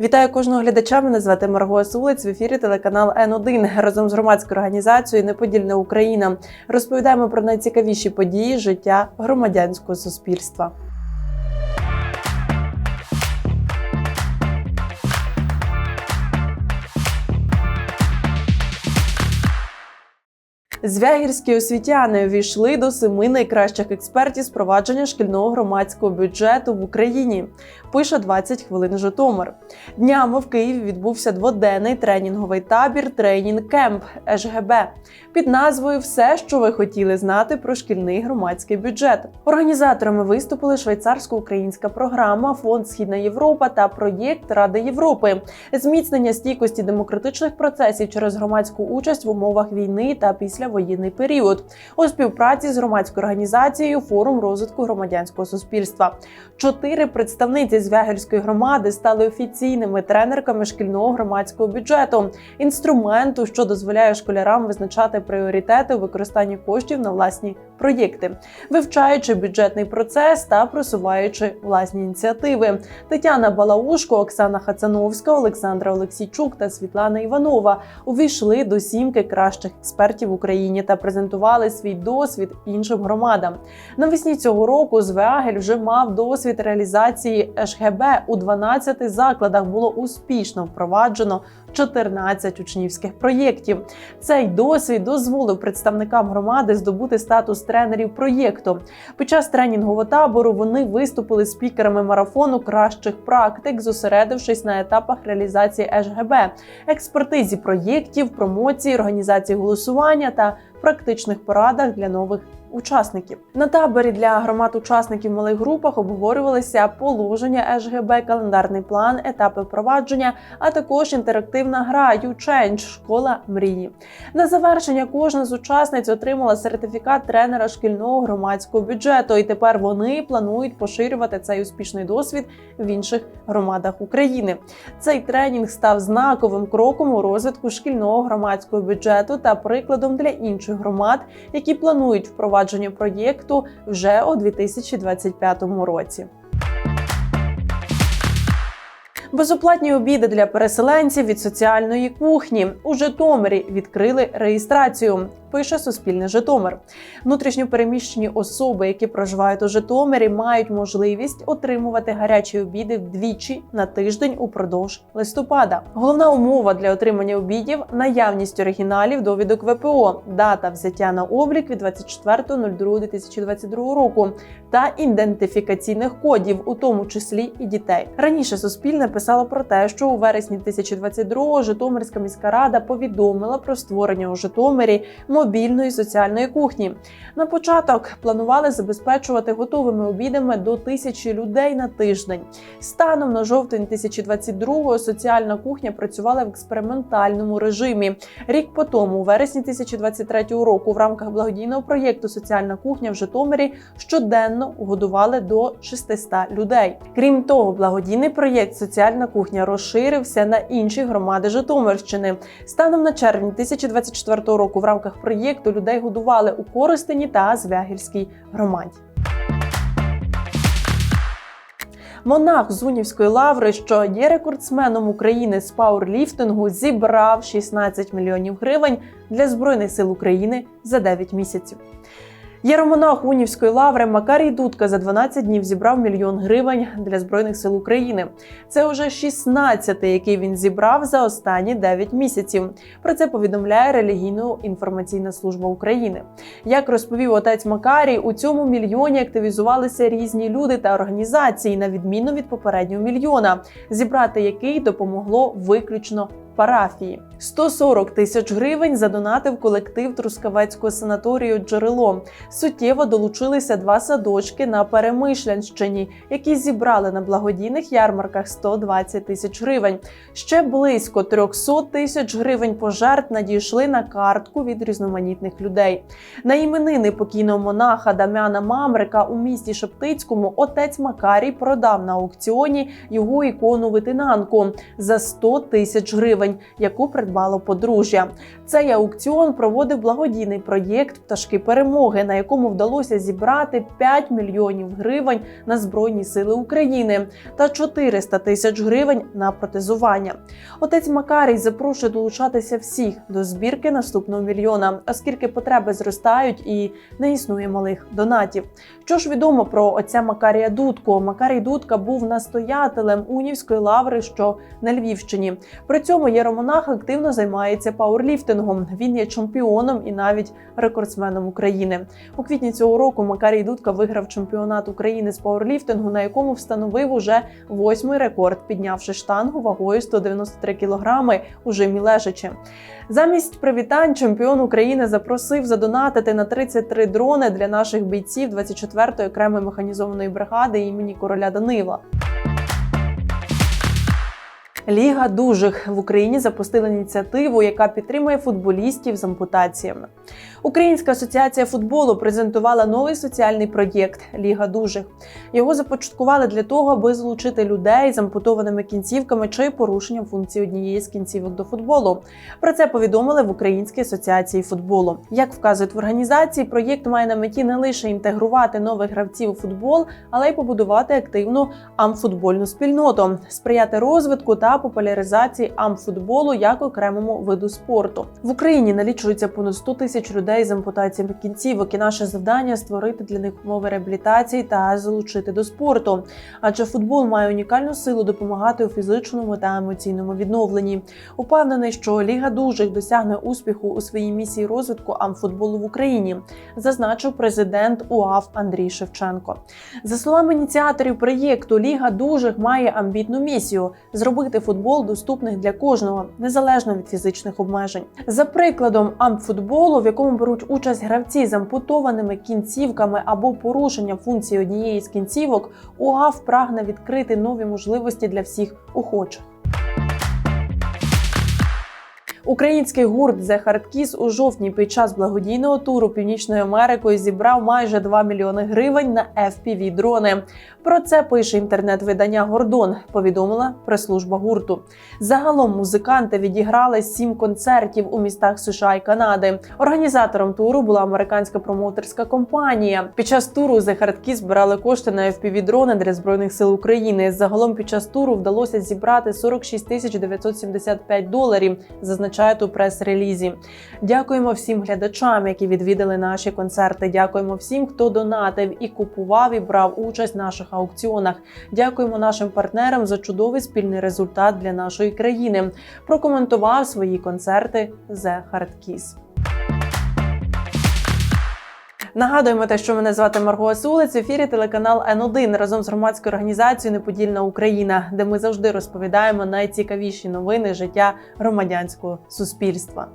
Вітаю кожного глядача. Мене звати Марго Сулець. В ефірі телеканал Н1 разом з громадською організацією Неподільна Україна розповідаємо про найцікавіші події життя громадянського суспільства. Звягірські освітяни увійшли до семи найкращих експертів з провадження шкільного громадського бюджету в Україні. Пише 20 хвилин Житомир. Днями в Києві відбувся дводенний тренінговий табір Тренінг Кемп ЕЖГБ під назвою Все, що ви хотіли знати про шкільний громадський бюджет. Організаторами виступили швейцарсько-українська програма, Фонд Східна Європа та проєкт Ради Європи, зміцнення стійкості демократичних процесів через громадську участь в умовах війни та післявоєнний період у співпраці з громадською організацією Форум розвитку громадянського суспільства. Чотири представниці Звягельської громади стали офіційними тренерками шкільного громадського бюджету, інструменту, що дозволяє школярам визначати пріоритети у використанні коштів на власні проєкти, вивчаючи бюджетний процес та просуваючи власні ініціативи. Тетяна Балаушко, Оксана Хацановська, Олександра Олексійчук та Світлана Іванова увійшли до сімки кращих експертів в Україні та презентували свій досвід іншим громадам. Навесні цього року Звеагель вже мав досвід реалізації ШГБ у 12 закладах. Було успішно впроваджено 14 учнівських проєктів. Цей досвід дозволив представникам громади здобути статус тренерів проєкту. Під час тренінгового табору вони виступили спікерами марафону кращих практик, зосередившись на етапах реалізації ШГБ, експертизі проєктів, промоції, організації голосування та практичних порадах для нових. Учасників на таборі для громад учасників в малих групах обговорювалися положення СГБ, календарний план, етапи впровадження, а також інтерактивна гра «YouChange» – школа мрії. На завершення кожна з учасниць отримала сертифікат тренера шкільного громадського бюджету, і тепер вони планують поширювати цей успішний досвід в інших громадах України. Цей тренінг став знаковим кроком у розвитку шкільного громадського бюджету та прикладом для інших громад, які планують впровадження проєкту вже у 2025 році. Безоплатні обіди для переселенців від соціальної кухні у Житомирі відкрили реєстрацію. Пише Суспільне Житомир. Внутрішньо переміщені особи, які проживають у Житомирі, мають можливість отримувати гарячі обіди вдвічі на тиждень упродовж листопада. Головна умова для отримання обідів наявність оригіналів довідок ВПО, дата взяття на облік від 24.02.2022 року та ідентифікаційних кодів, у тому числі і дітей. Раніше Суспільне писало про те, що у вересні 2022-го Житомирська міська рада повідомила про створення у Житомирі мобільної соціальної кухні. На початок планували забезпечувати готовими обідами до тисячі людей на тиждень. Станом на жовтень 2022-го соціальна кухня працювала в експериментальному режимі. Рік по тому, у вересні 2023 року, в рамках благодійного проєкту Соціальна кухня в Житомирі щоденно годували до 600 людей. Крім того, благодійний проєкт Соціальна кухня розширився на інші громади Житомирщини. Станом на червень 2024 року в рамках проєкту людей годували у Коростені та Звягільській громаді. Монах Зунівської лаври, що є рекордсменом України з пауерліфтингу, зібрав 16 мільйонів гривень для збройних сил України за 9 місяців. Єромонах Унівської лаври Макарій Дудка за 12 днів зібрав мільйон гривень для збройних сил України. Це уже 16-й, який він зібрав за останні 9 місяців. Про це повідомляє релігійно-інформаційна служба України. Як розповів отець Макарій, у цьому мільйоні активізувалися різні люди та організації, на відміну від попереднього мільйона, зібрати який допомогло виключно парафії. 140 тисяч гривень задонатив колектив Трускавецького санаторію Джерело. Суттєво долучилися два садочки на Перемишлянщині, які зібрали на благодійних ярмарках 120 тисяч гривень. Ще близько 300 тисяч гривень пожертв надійшли на картку від різноманітних людей. На іменини покійного монаха Дам'яна Мамрика у місті Шептицькому отець Макарій продав на аукціоні його ікону витинанку за 100 тисяч гривень, яку придбало подружжя. Цей аукціон проводив благодійний проєкт Пташки перемоги, на якому вдалося зібрати 5 мільйонів гривень на збройні сили України та 400 тисяч гривень на протезування. Отець Макарій запрошує долучатися всіх до збірки наступного мільйона, оскільки потреби зростають і не існує малих донатів. Що ж відомо про отця Макарія Дудко? Макарій Дудка був настоятелем унівської лаври, що на Львівщині. При цьому єромонах активно займається пауерліфтингом. Він є чемпіоном і навіть рекордсменом України. У квітні цього року Макарій Дудка виграв чемпіонат України з пауерліфтингу, на якому встановив уже восьмий рекорд, піднявши штангу вагою 193 кілограми у жимі лежачи. Замість привітань чемпіон України запросив задонатити на 33 дрони для наших бійців 24-ї окремої механізованої бригади імені короля Данила. Ліга дужих в Україні запустила ініціативу, яка підтримує футболістів з ампутаціями. Українська асоціація футболу презентувала новий соціальний проєкт Ліга дужих. Його започаткували для того, аби залучити людей з ампутованими кінцівками чи порушенням функції однієї з кінцівок до футболу. Про це повідомили в Українській асоціації футболу. Як вказують в організації, проєкт має на меті не лише інтегрувати нових гравців у футбол, але й побудувати активну амфутбольну спільноту, сприяти розвитку та популяризації амфутболу як окремому виду спорту. В Україні налічується понад 100 тисяч людей з ампутаціями кінцівок, і наше завдання створити для них умови реабілітації та залучити до спорту. Адже футбол має унікальну силу допомагати у фізичному та емоційному відновленні. Упевнений, що Ліга дужих досягне успіху у своїй місії розвитку амфутболу в Україні, зазначив президент УАФ Андрій Шевченко. За словами ініціаторів проєкту, Ліга дужих має амбітну місію зробити футбол доступних для кожного, незалежно від фізичних обмежень. За прикладом амфутболу, в якому беруть участь гравці з ампутованими кінцівками або порушенням функції однієї з кінцівок, УАФ прагне відкрити нові можливості для всіх охочих. Український гурт The Hard Kiss у жовтні під час благодійного туру Північною Америкою зібрав майже 2 мільйони гривень на fpv дрони. Про це пише інтернет-видання Гордон. Повідомила прес-служба гурту. Загалом музиканти відіграли сім концертів у містах США і Канади. Організатором туру була американська промоутерська компанія. Під час туру The Hard Kiss збирали кошти на fpv дрони для збройних сил України. Загалом під час туру вдалося зібрати 46 тисяч 975 доларів. Зазначають у прес-релізі. Дякуємо всім глядачам, які відвідали наші концерти. Дякуємо всім, хто донатив і купував і брав участь в наших аукціонах. Дякуємо нашим партнерам за чудовий спільний результат для нашої країни. Прокоментував свої концерти The Hard Kiss. Нагадуємо те, що мене звати Марго Сулець. В ефірі телеканал Н1 разом з громадською організацією Неподільна Україна, де ми завжди розповідаємо найцікавіші новини життя громадянського суспільства.